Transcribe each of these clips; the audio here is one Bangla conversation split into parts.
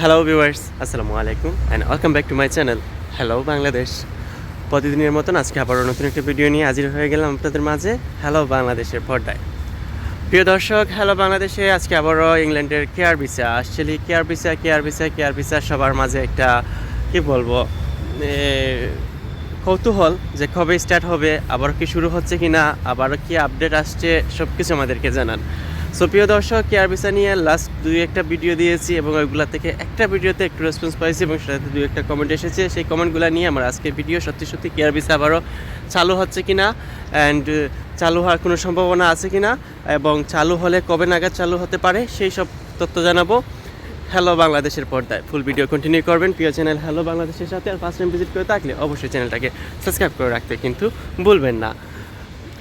হ্যালো ভিউয়ার্স আসসালামু আলাইকুম and welcome back to my channel hello Bangladesh প্রতিদিনের মতন আজকে আবারও নতুন একটা ভিডিও নিয়ে হাজির হয়ে গেলাম আপনাদের মাঝে হ্যালো বাংলাদেশের পর্দায়। প্রিয় দর্শক হ্যালো বাংলাদেশে আজকে আবারও ইংল্যান্ডের কেয়ার ভিসা আসলে care visa care visa care visa সবার মাঝে একটা, কি বলব কৌতূহল যে কবে স্টার্ট হবে আবার কি শুরু হচ্ছে কি না আবারও কি আপডেট আসছে সব কিছু আমাদেরকে জানান। সো প্রিয় দর্শক কেয়ার ভিসা নিয়ে লাস্ট দুই একটা ভিডিও দিয়েছি এবং ওইগুলা থেকে একটা ভিডিওতে একটু রেসপন্স পাইছি এবং সেটাতে দুই একটা কমেন্ট এসেছে। সেই কমেন্টগুলো নিয়ে আমার আজকে ভিডিও সত্যি সত্যি কেয়ার ভিসা আবারও চালু হচ্ছে কি না অ্যান্ড চালু হওয়ার কোনো সম্ভাবনা আছে কি না এবং চালু হলে কবে নাগাদ চালু হতে পারে সেই সব তথ্য জানাব। হ্যালো বাংলাদেশের পর্দায়। ফুল ভিডিও কন্টিনিউ করবেন। প্রিয় চ্যানেল হ্যালো বাংলাদেশের সাথে আর ফার্স্ট টাইম ভিজিট করে থাকলে অবশ্যই চ্যানেলটাকে সাবস্ক্রাইব করে রাখতে কিন্তু ভুলবেন না।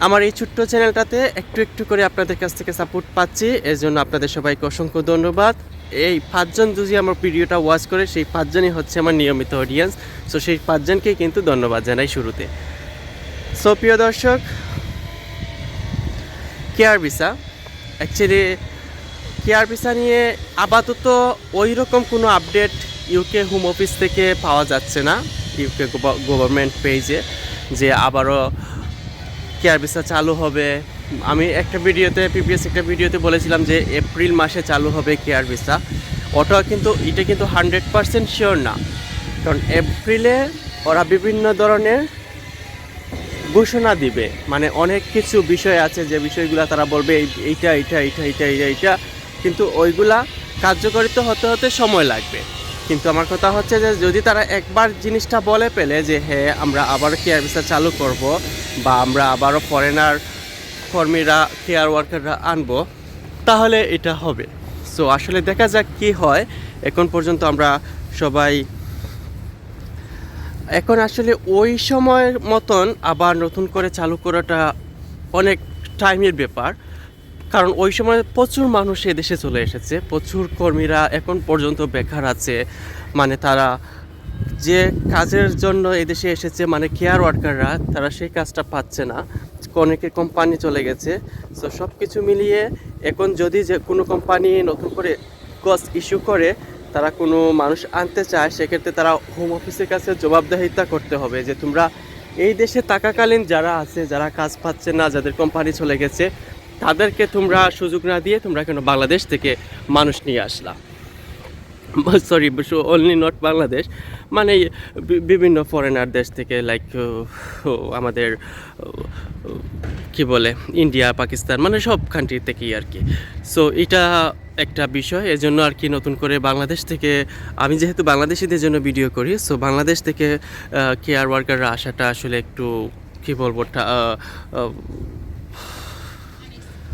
আমার এই ছোট্ট চ্যানেলটাতে একটু একটু করে আপনাদের কাছ থেকে সাপোর্ট পাচ্ছি। এর জন্য আপনাদের সবাইকে অসংখ্য ধন্যবাদ। এই পাঁচজন যদি আমার ভিডিওটা ওয়াচ করে, সেই পাঁচজনই হচ্ছে আমার নিয়মিত অডিয়েন্স সো সেই পাঁচজনকেই কিন্তু ধন্যবাদ জানাই শুরুতে। সো প্রিয় দর্শক care visa actually care visa নিয়ে আপাতত ওই রকম কোনো আপডেট ইউকে হোম অফিস থেকে পাওয়া যাচ্ছে না। ইউকে গভর্নমেন্ট পেজে যে আবারও কেয়ার ভিসা চালু হবে। আমি একটা ভিডিওতে, প্রিভিয়াস একটা ভিডিওতে বলেছিলাম যে এপ্রিল মাসে চালু হবে কেয়ার ভিসা। ওটা কিন্তু, এটা কিন্তু হান্ড্রেড পারসেন্ট শিওর না। কারণ এপ্রিলে ওরা বিভিন্ন ধরনের ঘোষণা দিবে। মানে অনেক কিছু বিষয় আছে যে বিষয়গুলো তারা বলবে, এই- এইটা এইটা এইটা এইটা এইটা এইটা। কিন্তু ওইগুলা কার্যকরিত হতে হতে সময় লাগবে। কিন্তু আমার কথা হচ্ছে যে যদি তারা একবার জিনিসটা বলে পেলে যে হ্যাঁ আমরা আবার কেয়ার ভিসা চালু করব বা আমরা আবারও ফরেনার কর্মীরা কেয়ার ওয়ার্কাররা আনব, তাহলে এটা হবে। সো আসলে দেখা যাক কি হয়। এখন পর্যন্ত আমরা সবাই এখন আসলে ওই সময়ের মতন আবার নতুন করে চালু করাটা অনেক টাইমের ব্যাপার। কারণ ওই সময় প্রচুর মানুষ এদেশে চলে এসেছে। প্রচুর কর্মীরা এখন পর্যন্ত বেকার আছে। মানে তারা যে কাজের জন্য এদেশে এসেছে মানে কেয়ার ওয়ার্কাররা তারা সেই কাজটা পাচ্ছে না। অনেকে কোম্পানি চলে গেছে। সো সব কিছু মিলিয়ে এখন যদি যে কোনো কোম্পানি নতুন করে গস ইস্যু করে, তারা কোনো মানুষ আনতে চায়, সেক্ষেত্রে তারা হোম অফিসের কাছে জবাবদাহিতা করতে হবে যে তোমরা এই দেশে থাকাকালীন যারা আছে, যারা কাজ পাচ্ছে না, যাদের কোম্পানি চলে গেছে তাদেরকে তোমরা সুযোগ না দিয়ে তোমরা কেন বাংলাদেশ থেকে মানুষ নিয়ে আসলা? সরি অনলি নট বাংলাদেশ মানে বিভিন্ন ফরেনার দেশ থেকে লাইক আমাদের কি বলে ইন্ডিয়া পাকিস্তান মানে সব কান্ট্রি থেকেই আর কি। সো এটা একটা বিষয়, এজন্য আর কি নতুন করে বাংলাদেশ থেকে, আমি যেহেতু বাংলাদেশিদের জন্য ভিডিও করি সো বাংলাদেশ থেকে কেয়ার ওয়ার্কাররা আসাটা আসলে একটু, কি বলব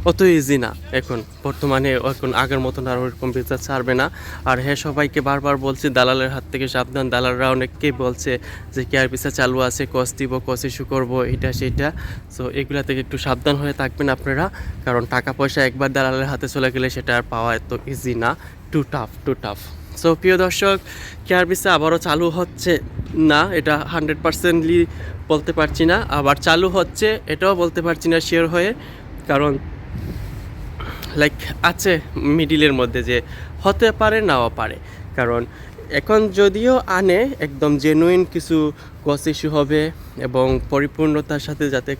অত ইজি না। এখন বর্তমানে এখন আগের মতন আর ওরকম ভিসা ছাড়বে না। আর হ্যাঁ সবাইকে বারবার বলছি, দালালের হাত থেকে সাবধান। দালালরা অনেককেই বলছে যে কেয়ার ভিসা চালু আছে? কস দিব কস ইস্যু করব, এটা, সেটা। সো এগুলা থেকে একটু সাবধান হয়ে থাকবেন আপনারা। কারণ টাকা পয়সা একবার দালালের হাতে চলে গেলে সেটা আর পাওয়া এত ইজি না। Too tough too tough so প্রিয় দর্শক কেয়ার ভিসা আবারও চালু হচ্ছে না? এটা হান্ড্রেড পার্সেন্টলি বলতে পারছি না। আবার চালু হচ্ছে, এটাও বলতে পারছি না শেয়ার হয়ে। কারণ লাইক আছে মিডিলের মধ্যে যে হতে পারে নাও পারে। কারণ এখন যদিও আনে, একদম জেনুইন কিছু কস ইস্যু হবে এবং পরিপূর্ণতার সাথে যাতে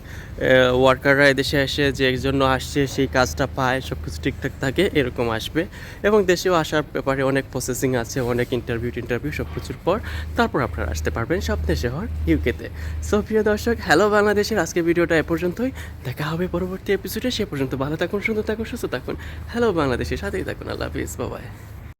ওয়ার্কাররা এদেশে এসে যে জন্য আসছে, সেই কাজটা পায় সব কিছু ঠিকঠাক থাকে, এরকম আসবে। এবং দেশেও আসার ব্যাপারে অনেক প্রসেসিং আছে, অনেক ইন্টারভিউ ইন্টারভিউ সব কিছুর পর। তারপর আপনারা আসতে পারবেন স্বপ্নে শহর ইউকেতে সো প্রিয় দর্শক হ্যালো বাংলাদেশের আজকে ভিডিওটা এ পর্যন্তই। দেখা হবে পরবর্তী এপিসোডে সে পর্যন্ত ভালো থাকুন, সুন্দর থাকুন, সুস্থ থাকুন। হ্যালো বাংলাদেশের সাথেই থাকুন। আল্লাহ হাফিজ। বাবাই